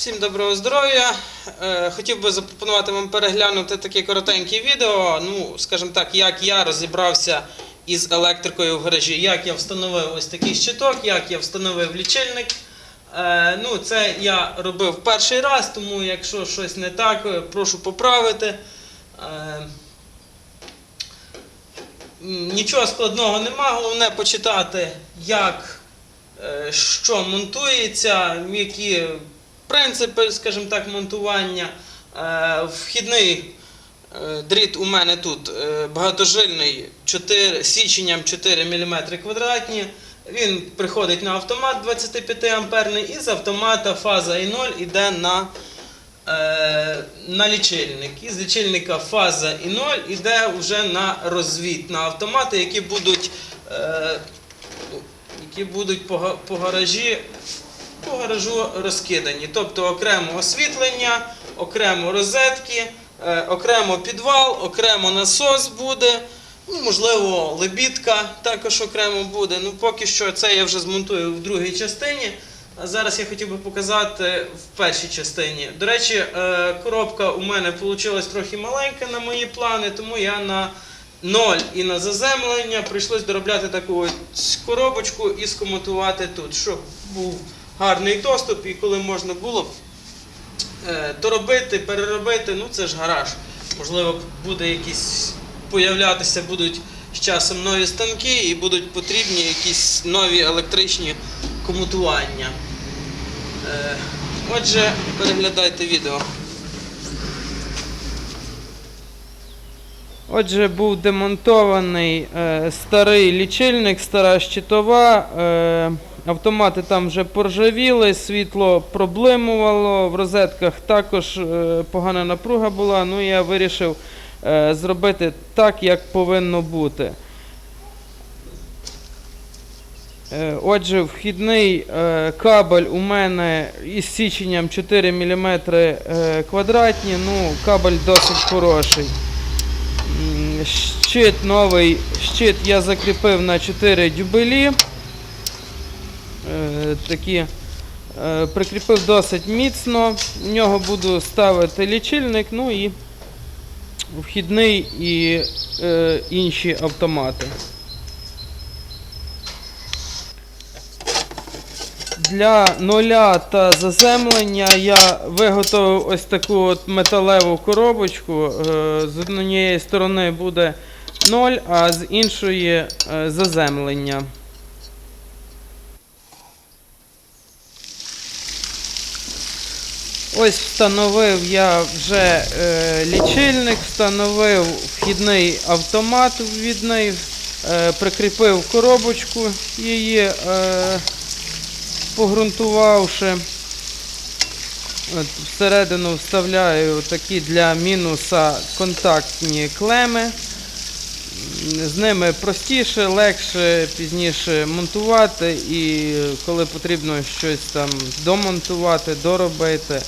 Всім доброго здоров'я. Е, Хотів би запропонувати вам переглянути таке коротеньке відео. Ну, скажімо так, як я розібрався із електрикою в гаражі, як я встановив ось такий щиток, як я встановив лічильник. Е, Ну, це я робив перший раз, тому якщо щось не так, е, прошу поправити. Нічого складного нема, головне почитати, як що монтується, які принципи, скажімо так, монтування. Е, Вхідний е, дріт у мене тут е, багатожильний 4, січенням 4 мм квадратні. Він приходить на автомат 25 амперний і з автомата фаза і 0 йде на, на лічильник. І з лічильника фаза і 0 йде вже на розвід на автомати, які будуть, які будуть по гаражі по гаражу розкидані. Тобто окремо освітлення, окремо розетки, е, окремо підвал, окремо насос буде. Ну, можливо, лебідка також окремо буде. Ну, поки що це я вже змонтую в другій частині. А зараз я хотів би показати в першій частині. До речі, е, коробка у мене вийшла трохи маленька на мої плани, тому я на ноль і на заземлення прийшлось доробляти таку коробочку і скоментувати тут, щоб був гарний доступ і коли можна було е, доробити, переробити, ну це ж гараж. Можливо, буде якісь появлятися будуть з часом нові станки і будуть потрібні якісь нові електричні комутування. Е, Отже, переглядайте відео. Отже, був демонтований е, старий лічильник, стара щитова. Е, автомати там вже поржавіли, світло проблемувало, в розетках також е, погана напруга була. Ну я вирішив е, зробити так, як повинно бути. Е, Отже, вхідний кабель у мене із січенням 4 мм квадратні, ну, кабель досить хороший. Щит новий, щит я закріпив на 4 дюбелі. Такі, е, прикріпив досить міцно. В нього буду ставити лічильник, ну і вхідний і е, інші автомати. Для нуля та заземлення я виготовив ось таку от металеву коробочку. Е, З однієї сторони буде 0, а з іншої е, заземлення. Ось встановив я вже е, лічильник, встановив вхідний автомат ввідний, е, прикріпив коробочку її. Е, погрунтувавши. От, всередину вставляю такі для мінуса контактні клеми. З ними простіше, легше, пізніше монтувати і коли потрібно щось там домонтувати, доробити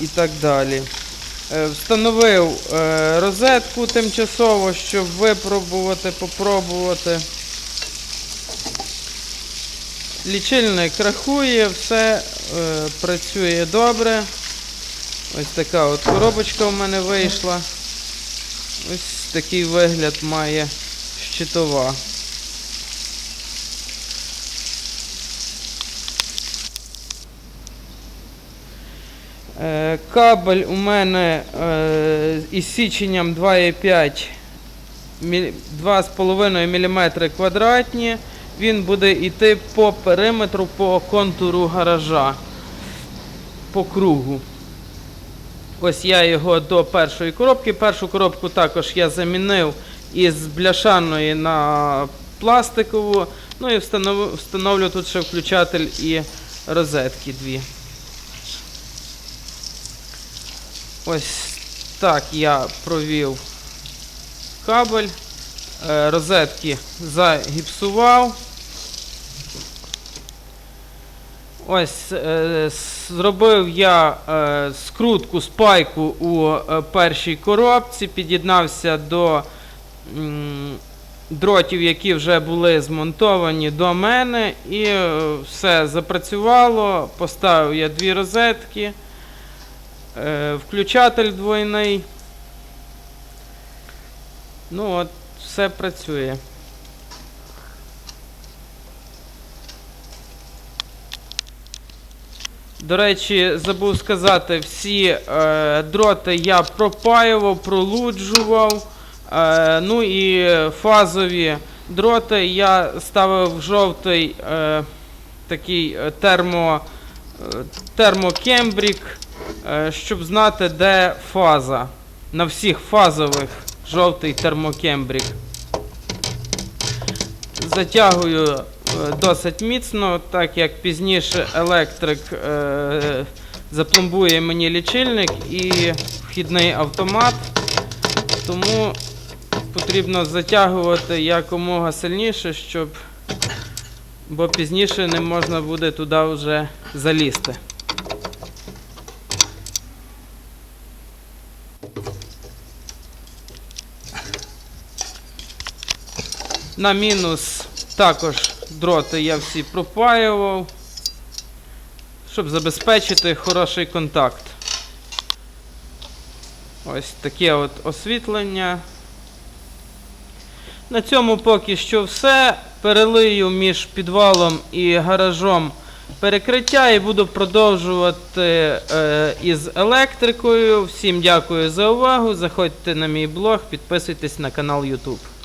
і так далі. Е, Встановив е, розетку тимчасово, щоб випробувати, попробувати. Лічильник рахує, все е, працює добре. Ось така от коробочка в мене вийшла. Ось такий вигляд має щитова. Кабель у мене е, із січенням 2,5 2,5 мм квадратні. Він буде йти по периметру, по контуру гаража, по кругу. Ось я його до першої коробки. Першу коробку також я замінив із бляшаної на пластикову. Ну і встановлю тут ще включатель і розетки дві. Ось так я провів кабель. Е, Розетки загіпсував. Ось е, зробив я е, скрутку спайку у першій коробці, під'єднався до дротів, які вже були змонтовані до мене, і все запрацювало. Поставив я дві розетки, включатель двойний. Ну от, все працює. До речі, забув сказати, всі е, дроти я пропаював, пролуджував. Е, ну і фазові дроти я ставив жовтий е, такий е, термо, е, термокембрік, е, щоб знати, де фаза. На всіх фазових жовтий термокембрік. Затягую е, досить міцно, так як пізніше електрик е, запломбує мені лічильник і вхідний автомат. Тому потрібно затягувати якомога сильніше, щоб бо пізніше не можна буде туди вже залізти. На мінус також дроти я всі пропаював, щоб забезпечити хороший контакт. Ось таке от освітлення. На цьому поки що все. Перелию між підвалом і гаражом перекриття і буду продовжувати е, із електрикою. Всім дякую за увагу. Заходьте на мій блог, підписуйтесь на канал YouTube.